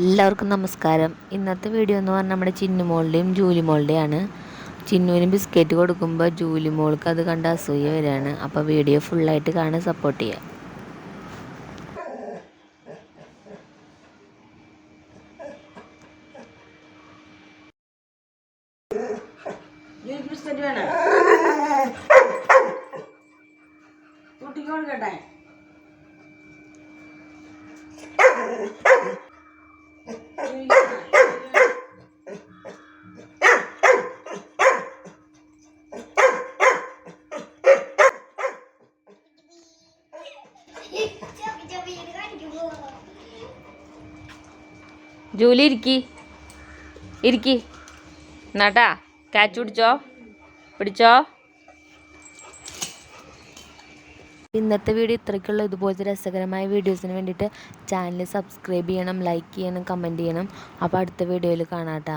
എല്ലാവർക്കും നമസ്കാരം. ഇന്നത്തെ വീഡിയോ എന്ന് പറഞ്ഞാൽ നമ്മുടെ ചിന്നുമോളുടെയും ജൂലിമോളുടെയാണ് ചിന്നുവിന് ബിസ്ക്കറ്റ് കൊടുക്കുമ്പോൾ ജൂലിമോൾക്ക് അത് കണ്ട് അസൂയ വരികയാണ് അപ്പോൾ വീഡിയോ ഫുള്ളായിട്ട് കാണാൻ സപ്പോർട്ട് ചെയ്യാം. കുട്ടിക്ക് കൊടുക്കട്ടെ? जूली इरकी। इरकी। नाटा कैच उड़ चौ पड़ ഇന്നത്തെ വീഡിയോ ഇത്രയ്ക്കുള്ള. ഇതുപോലത്തെ രസകരമായ വീഡിയോസിന് വേണ്ടിയിട്ട് ചാനൽ സബ്സ്ക്രൈബ് ചെയ്യണം ലൈക്ക് ചെയ്യണം കമന്റ് ചെയ്യണം. അപ്പോൾ അടുത്ത വീഡിയോയിൽ കാണാം ട്ടാ